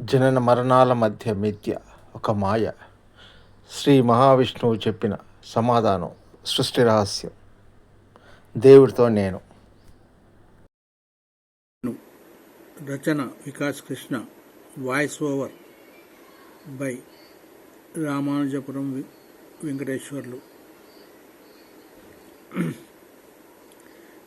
జనన మరణాల మధ్య మిథ్య ఒక మాయ. శ్రీ మహావిష్ణువు చెప్పిన సమాధానం సృష్టి రహస్యం. దేవుడితో నేను. రచన Vikas Krishna voice over by Ramanujapuram V- Venkateswarlu.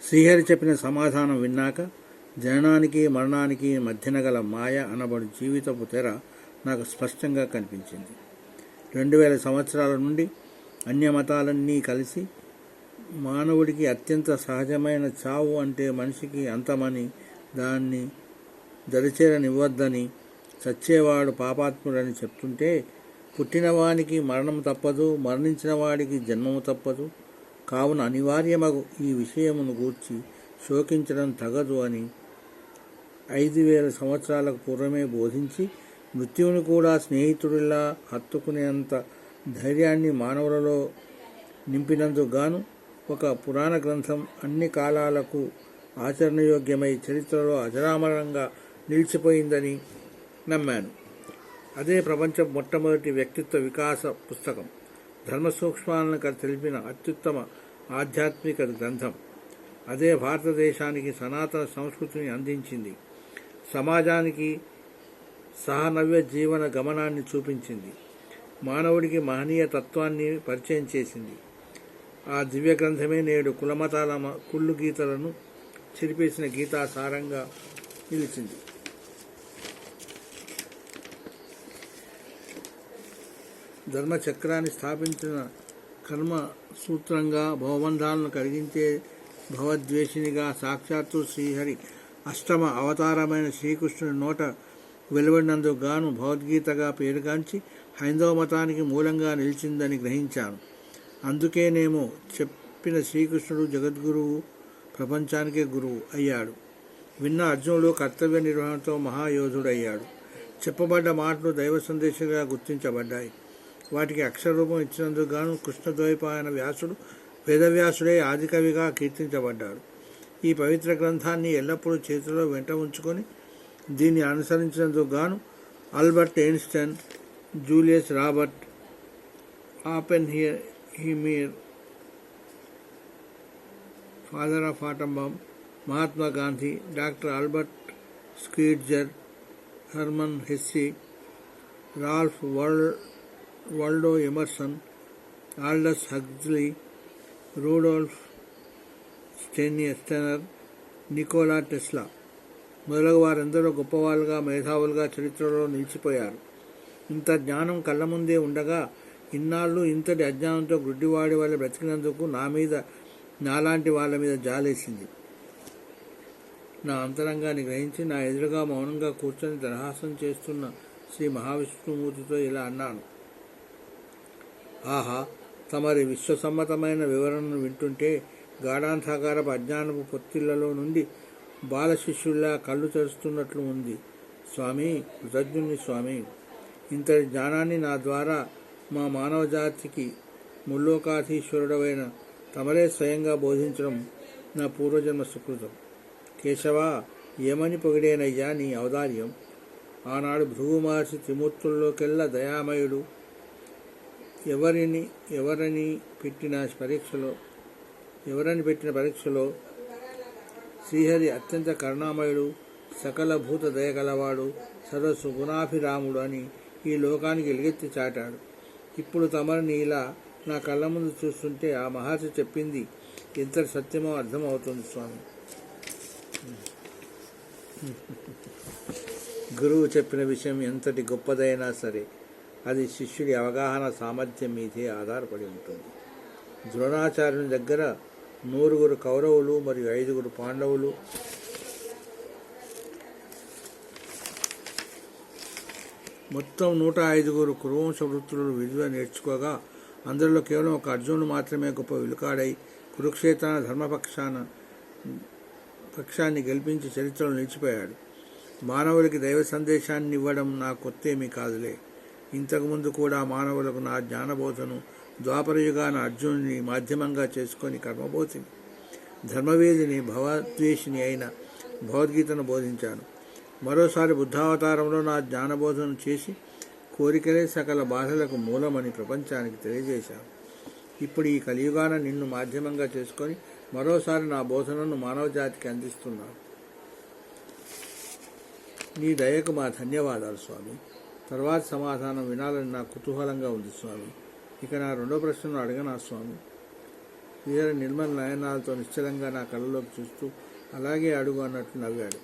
Srihari చెప్పిన సమాధానం విన్నాక జననానికి మరణానికి మధ్యన గల మాయ అనబడు జీవితపు తెర నాకు స్పష్టంగా కనిపించింది. రెండు వేల సంవత్సరాల నుండి అన్య మతాలన్నీ కలిసి మానవుడికి అత్యంత సహజమైన చావు అంటే మనిషికి అంతమని దాన్ని దరిచేరనివ్వద్దని చచ్చేవాడు పాపాత్ముడని చెప్తుంటే పుట్టినవానికి మరణం తప్పదు మరణించిన వాడికి జన్మము తప్పదు. కావున అనివార్యమగు ఈ విషయమును గూర్చి శోకించడం తగదు అని ఐదు వేల సంవత్సరాలకు పూర్వమే బోధించి మృత్యువును కూడా స్నేహితుడిలా హత్తుకునేంత ధైర్యాన్ని మానవులలో నింపినందుకు గాను ఒక పురాణ గ్రంథం అన్ని కాలాలకు ఆచరణయోగ్యమై చరిత్రలో అజరామరంగా నిలిచిపోయిందని నమ్మాను. అదే ప్రపంచ మొట్టమొదటి వ్యక్తిత్వ వికాస పుస్తకం. ధర్మ సూక్ష్మాలను తెలిపిన అత్యుత్తమ ఆధ్యాత్మిక గ్రంథం. అదే భారతదేశానికి సనాతన సంస్కృతిని అందించింది. సమాజానికి సహనవ్య జీవన గమనాన్ని చూపించింది. మానవుడికి మహనీయ తత్వాన్ని పరిచయం చేసింది. ఆ దివ్య గ్రంథమే నేడు కులమతాల కుళ్ళు గీతలను చిరిపేసిన గీతాసారంగా నిలిచింది. ధర్మచక్రాన్ని స్థాపించిన కర్మ సూత్రంగా భవబంధాలను కలిగించే భవద్వేషినిగా సాక్షాత్తు శ్రీహరి అష్టమ అవతారమైన శ్రీకృష్ణుని నోట వెలువడినందుకు గాను భగవద్గీతగా పేరుగాంచి హైందవ మతానికి మూలంగా నిలిచిందని గ్రహించాను. అందుకేనేమో చెప్పిన శ్రీకృష్ణుడు జగద్గురువు ప్రపంచానికే గురువు అయ్యాడు. విన్న అర్జునుడు కర్తవ్య నిర్వహణతో మహాయోధుడయ్యాడు. చెప్పబడ్డ మాటలు దైవ సందేశంగా గుర్తించబడ్డాయి. వాటికి అక్షరరూపం ఇచ్చినందుకు గాను కృష్ణద్వైపాయన వ్యాసుడు వేదవ్యాసుడే ఆదికవిగా కీర్తించబడ్డాడు. ఈ పవిత్ర గ్రంథాన్ని ఎల్లప్పుడూ చేతిలో వెంట ఉంచుకొని దీన్ని అనుసరించినందుకు గాను Albert Einstein Julius Robert Oppenheimer father of atom bomb Mahatma Gandhi doctor Albert Schweitzer Hermann Hesse Ralph వల్ Waldo Emerson Aldous Huxley Rudolf Steiner Nikola Tesla మొదలగు వారందరూ గొప్పవాళ్ళుగా మేధావులుగా చరిత్రలో నిలిచిపోయారు. ఇంత జ్ఞానం కళ్ళ ముందే ఉండగా ఇన్నాళ్ళు ఇంతటి అజ్ఞానంతో గుడ్డివాడి వల్ల బ్రతికినందుకు నా మీద నాలాంటి వాళ్ళ మీద జాలేసింది. నా అంతరంగాన్ని గ్రహించి నా ఎదురుగా మౌనంగా కూర్చొని దరహాసం చేస్తున్న శ్రీ మహావిష్ణుమూర్తితో ఇలా అన్నాను. ఆహా తమరి విశ్వసమ్మతమైన వివరణను వింటుంటే గాఢాంధకారపు అజ్ఞానపు పొత్తిళ్ళలో నుండి బాల శిష్యుల్లా కళ్ళు తెరుస్తున్నట్లు ఉంది. స్వామి కృతజ్ఞుని స్వామి ఇంతటి జ్ఞానాన్ని నా ద్వారా మా మానవ జాతికి ముల్లోకాధీశ్వరుడవైన తమరే స్వయంగా బోధించడం నా పూర్వజన్మ సుకృతం. కేశవ ఏమని పొగిడేనయ్యా నీ ఔదార్యం? ఆనాడు భృగు మహర్షి త్రిమూర్తుల్లోకెల్లా దయామయుడు. ఎవరిని ఎవరిని పెట్టిన పరీక్షలో ఎవరని పెట్టిన పరీక్షలో శ్రీహరి అత్యంత కరుణామయుడు సకల భూత దయగలవాడు సరస్సు గుణాభిరాముడు అని ఈ లోకానికి ఎలుగెత్తి చాటాడు. ఇప్పుడు తమరిని ఇలా నా కళ్ళ ముందు చూస్తుంటే ఆ మహర్షి చెప్పింది ఎంత సత్యమో అర్థమవుతుంది స్వామి. గురువు చెప్పిన విషయం ఎంతటి గొప్పదైనా సరే అది శిష్యుడి అవగాహన సామర్థ్యం మీదే ఆధారపడి ఉంటుంది. ద్రోణాచార్యుని దగ్గర నూరుగురు కౌరవులు మరియు ఐదుగురు పాండవులు. మొత్తం నూట ఐదుగురు కురువంశ వృత్తులు విలువ నేర్చుకోగా అందరిలో కేవలం ఒక అర్జునుడు మాత్రమే గొప్ప విలుకాడై కురుక్షేత్రాన ధర్మపక్షాన పక్షాన్ని గెలిపించి చరిత్రలో నిలిచిపోయాడు. మానవులకి దైవ సందేశాన్ని ఇవ్వడం నా కొత్తేమీ కాదులే. ఇంతకుముందు కూడా మానవులకు నా జ్ఞానబోధను ద్వాపరయుగాన అర్జునుని మాధ్యమంగా చేసుకొని కర్మబోధిని ధర్మవేదిని భవద్వేషిని అయిన భగవద్గీతను బోధించాను. మరోసారి బుద్ధావతారంలో నా జ్ఞానబోధన చేసి కోరికలే సకల బాధలకు మూలమని ప్రపంచానికి తెలియజేశాను. ఇప్పుడు ఈ కలియుగాన నిన్ను మాధ్యమంగా చేసుకొని మరోసారి నా బోధనను మానవ జాతికి అందిస్తున్నాను. నీ దయకు మా ధన్యవాదాలు స్వామి. తర్వాత సమాధానం వినాలని నాకు కుతూహలంగా ఉంది స్వామి. ఇక నా రెండో ప్రశ్నను అడగనా స్వామి? వీర నిర్మల నయనాలతో నిశ్చలంగా నా కళ్ళలోకి చూస్తూ అలాగే అడుగు అన్నట్టు నవ్వాడు.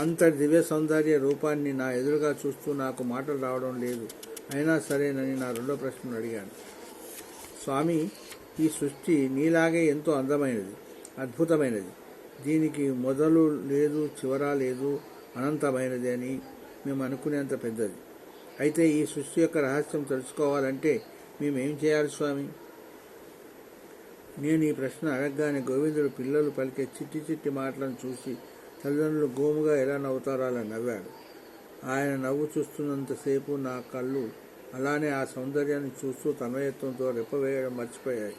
అంతటి దివ్య సౌందర్య రూపాన్ని నా ఎదురుగా చూస్తూ నాకు మాటలు రావడం లేదు. అయినా సరేనని నా రెండో ప్రశ్నను అడిగాను. స్వామి ఈ సృష్టి నీలాగే ఎంతో అందమైనది అద్భుతమైనది. దీనికి మొదలు లేదు చివర లేదు అనంతమైనది అని మేము అనుకునేంత పెద్దది. అయితే ఈ సృష్టి యొక్క రహస్యం తెలుసుకోవాలంటే మేమేం చేయాలి స్వామి? నేను ఈ ప్రశ్న అడగగానే గోవిందుడు పిల్లలు పలికే చిట్టి చిట్టి మాటలను చూసి తల్లిదండ్రులు గోముగా ఎలా నవ్వుతారో అలా నవ్వాడు ఆయన నవ్వు చూస్తున్నంతసేపు నా కళ్ళు అలానే ఆ సౌందర్యాన్ని చూస్తూ తన్మయత్వంతో రెప్పవేయడం మర్చిపోయాయి.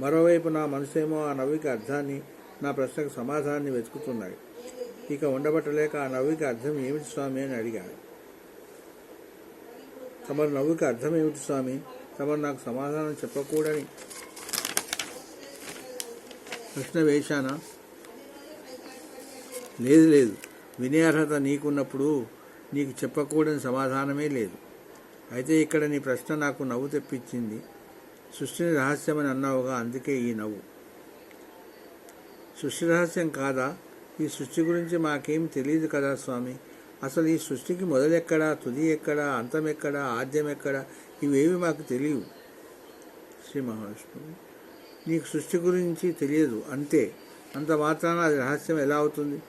మరోవైపు నా మనసేమో ఆ నవ్వికి అర్థాన్ని నా ప్రశ్నకు సమాధానాన్ని వెతుకుతున్నాయి. ఇక ఉండబట్టలేక ఆ నవ్వికి అర్థం ఏమిటి స్వామి అని అడిగాను తమరు నవ్వుకి అర్థం ఏమిటి స్వామి? తమరు నాకు సమాధానం చెప్పకూడని. ప్రశ్న వేశానా. లేదు లేదు. వినే అర్హత నీకున్నప్పుడు నీకు చెప్పకూడని సమాధానమే లేదు. అయితే ఇక్కడ నీ ప్రశ్న నాకు నవ్వు తెప్పించింది. సృష్టిని రహస్యమని అన్నావుగా అందుకే ఈ నవ్వు. సృష్టి రహస్యం కాదా? ఈ సృష్టి గురించి మాకేం తెలియదు కదా స్వామి? అసలు ఈ సృష్టికి మొదలెక్కడా తుది ఎక్కడా అంతం ఎక్కడా ఆద్యం ఎక్కడా ఇవేవి మాకు తెలియవు. శ్రీ మహావిష్ణువు. నీకు సృష్టి గురించి తెలియదు అంతే. అంత మాత్రాన అది రహస్యం ఎలా అవుతుంది?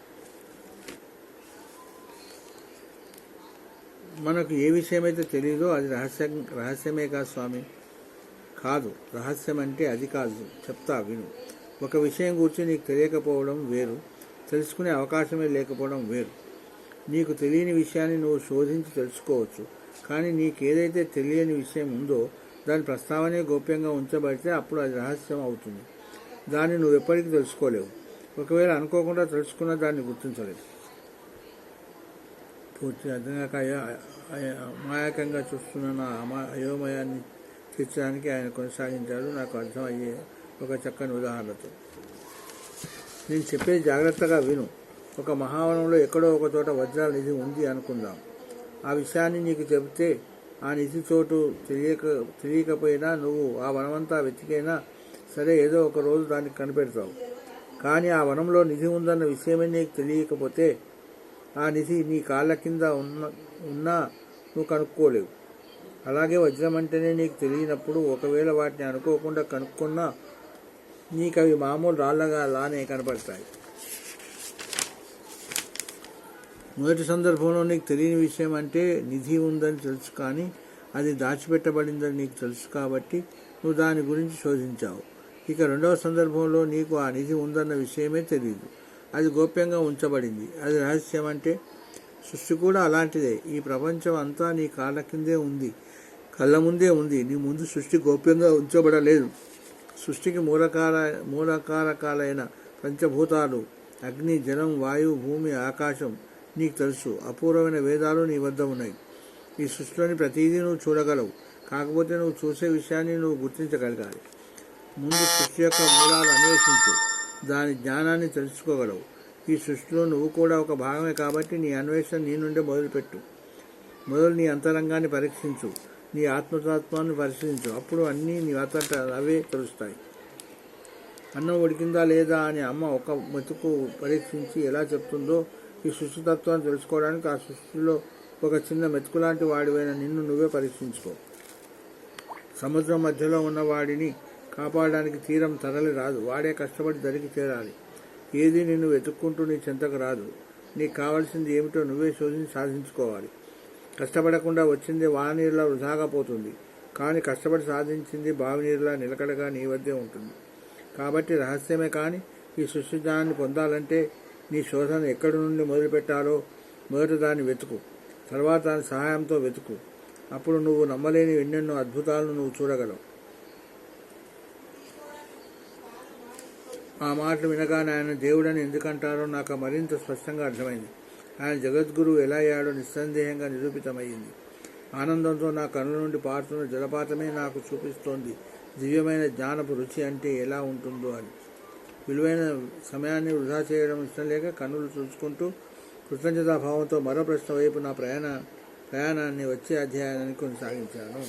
మనకు ఏ విషయమైతే తెలియదో అది రహస్యం రహస్యమే కాదు స్వామి? కాదు రహస్యం అంటే అది కాదు. చెప్తా విను. ఒక విషయం గురించి నీకు తెలియకపోవడం వేరు తెలుసుకునే అవకాశమే లేకపోవడం వేరు. నీకు తెలియని విషయాన్ని నువ్వు శోధించి తెలుసుకోవచ్చు. కానీ నీకు ఏదైతే తెలియని విషయం ఉందో దాని ప్రస్తావనే గోప్యంగా ఉంచబడితే అప్పుడు అది రహస్యం అవుతుంది. దాన్ని నువ్వు ఎప్పటికీ తెలుసుకోలేవు. ఒకవేళ అనుకోకుండా తెలుసుకున్న దాన్ని గుర్తించలేవు పూర్తి అర్థం కాక అయో- అమాయకంగా చూస్తున్న నా అమా అయోమయాన్ని తీర్చడానికి ఆయన కొనసాగించాడు నాకు అర్థమయ్యే ఒక చక్కని ఉదాహరణతో. నేను చెప్పేది జాగ్రత్తగా విను. ఒక మహావనంలో ఎక్కడో ఒక చోట వజ్రాల నిధి ఉంది అనుకుందాం. ఆ విషయాన్ని నీకు చెబితే ఆ నిధి చోటు తెలియక తెలియకపోయినా నువ్వు ఆ వనమంతా వెతికైనా సరే ఏదో ఒక రోజు దానికి కనిపెడతావు. కానీ ఆ వనంలో నిధి ఉందన్న విషయమే నీకు తెలియకపోతే ఆ నిధి నీ కాళ్ళ కింద ఉన్న ఉన్నా నువ్వు కనుక్కోలేవు. అలాగే వజ్రం అంటేనే నీకు తెలియనప్పుడు ఒకవేళ వాటిని అనుకోకుండా కనుక్కున్నా నీకు అవి మామూలు రాళ్ళగా అలానే కనపడతాయి. మొదటి సందర్భంలో నీకు తెలియని విషయం అంటే నిధి ఉందని తెలుసు కానీ అది దాచిపెట్టబడిందని నీకు తెలుసు కాబట్టి నువ్వు దాని గురించి శోధించావు. ఇక రెండవ సందర్భంలో నీకు ఆ నిధి ఉందన్న విషయమే తెలియదు అది గోప్యంగా ఉంచబడింది. అది రహస్యం అంటే సృష్టి కూడా అలాంటిదే. ఈ ప్రపంచం అంతా నీ కాళ్ళ కిందే ఉంది. కళ్ళ ముందే ఉంది. నీ ముందు సృష్టి గోప్యంగా ఉంచబడలేదు. సృష్టికి మూలకార మూలకారకాలైన పంచభూతాలు అగ్ని జలం వాయు భూమి ఆకాశం నీకు తెలుసు. అపూర్వమైన వేదాలు నీ వద్ద ఉన్నాయి. ఈ సృష్టిలోని ప్రతిదీ నువ్వు చూడగలవు. కాకపోతే నువ్వు చూసే విషయాన్ని నువ్వు గుర్తించగలగాలి. ముందు సృష్టి యొక్క మూలాలు అన్వేషించు. దాని జ్ఞానాన్ని తెలుసుకోగలవు. ఈ సృష్టిలో నువ్వు కూడా ఒక భాగమే కాబట్టి నీ అన్వేషణ నీ నుండే మొదలుపెట్టు. మొదలు నీ అంతరంగాన్ని పరీక్షించు. నీ ఆత్మతత్వాన్ని పరిశీలించు. అప్పుడు అన్నీ నీ అతట అవే తెలుస్తాయి. అన్నం ఉడికిందా లేదా అని అమ్మ ఒక మెతుకు పరీక్షించి ఎలా చెప్తుందో ఈ సృష్టితత్వాన్ని తెలుసుకోవడానికి ఆ సృష్టిలో ఒక చిన్న మెతుకులాంటి వాడివైన నిన్ను నువ్వే పరీక్షించుకో. సముద్రం మధ్యలో ఉన్న వాడిని కాపాడడానికి తీరం తరలి రాదు. వాడే కష్టపడి దరికి చేరాలి. ఏది నిన్ను వెతుక్కుంటూ నీ చెంతకు రాదు. నీకు కావాల్సింది ఏమిటో నువ్వే శోధించి సాధించుకోవాలి. కష్టపడకుండా వచ్చింది వానీరులా వృధాగా పోతుంది. కానీ కష్టపడి సాధించింది బావినీరులా నిలకడగా నీ వద్దే ఉంటుంది. కాబట్టి రహస్యమే కానీ ఈ సుశుద్ధాన్ని పొందాలంటే నీ శోధన ఎక్కడి నుండి మొదలుపెట్టాలో మొదట దాన్ని వెతుకు. తర్వాత దాని సహాయంతో వెతుకు. అప్పుడు నువ్వు నమ్మలేని ఎన్నెన్నో అద్భుతాలను నువ్వు చూడగలవు. ఆ మాటలు వినగానే ఆయన దేవుడని ఎందుకంటారో నాకు మరింత స్పష్టంగా అర్థమైంది. ఆయన జగద్గురువు ఎలా అయ్యాడో నిస్సందేహంగా నిరూపితమైంది ఆనందంతో నా కనుల నుండి పారుతున్న జలపాతమే నాకు చూపిస్తోంది. దివ్యమైన జ్ఞానపు రుచి అంటే ఎలా ఉంటుందో అని. విలువైన సమయాన్ని వృధా చేయడం ఇష్టం లేక కన్నులు చూసుకుంటూ కృతజ్ఞతాభావంతో మరో ప్రశ్న వైపు నా ప్రయాణ ప్రయాణాన్ని వచ్చే అధ్యాయాన్ని కొనసాగించాను.